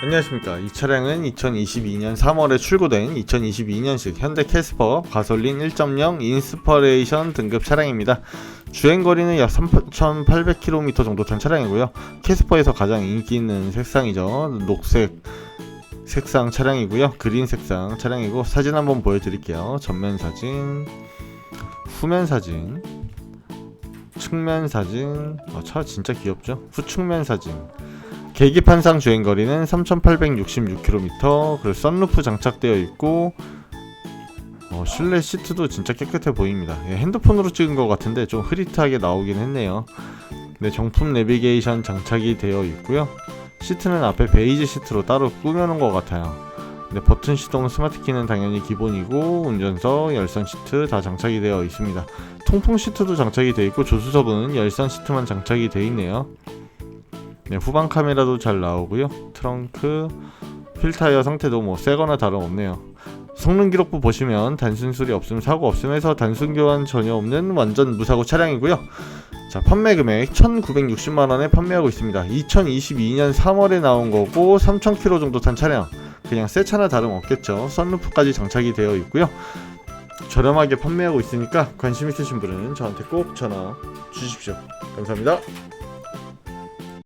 안녕하십니까. 이 차량은 2022년 3월에 출고된 2022년식 현대 캐스퍼 가솔린 1.0 인스퍼레이션 등급 차량입니다. 주행거리는 약 3,800km 정도 탄 차량이고요. 캐스퍼에서 가장 인기 있는 색상이죠. 녹색 색상 차량이고요. 그린 색상 차량이고 사진 한번 보여드릴게요. 전면 사진, 후면 사진, 측면 사진. 어, 차 진짜 귀엽죠? 후측면 사진. 계기판상 주행거리는 3,866km. 그리고 썬루프 장착되어 있고 어, 실내 시트도 진짜 깨끗해 보입니다. 예, 핸드폰으로 찍은 것 같은데 좀 흐릿하게 나오긴 했네요. 네, 정품 내비게이션 장착이 되어 있고요. 시트는 앞에 베이지 시트로 따로 꾸며놓은 것 같아요. 네, 버튼 시동 스마트 키는 당연히 기본이고 운전석, 열선 시트 다 장착이 되어 있습니다. 통풍 시트도 장착이 되어 있고 조수석은 열선 시트만 장착이 되어 있네요. 네, 후방 카메라도 잘 나오고요. 트렁크, 휠타이어 상태도 뭐 새거나 다름없네요. 성능 기록부 보시면 단순 수리 없음 사고 없음 해서 단순 교환 전혀 없는 완전 무사고 차량이고요. 자, 판매 금액 1,960만 원에 판매하고 있습니다. 2022년 3월에 나온 거고 3,000km 정도 탄 차량. 그냥 새 차나 다름없겠죠. 썬루프까지 장착이 되어 있고요. 저렴하게 판매하고 있으니까 관심 있으신 분은 저한테 꼭 전화 주십시오. 감사합니다.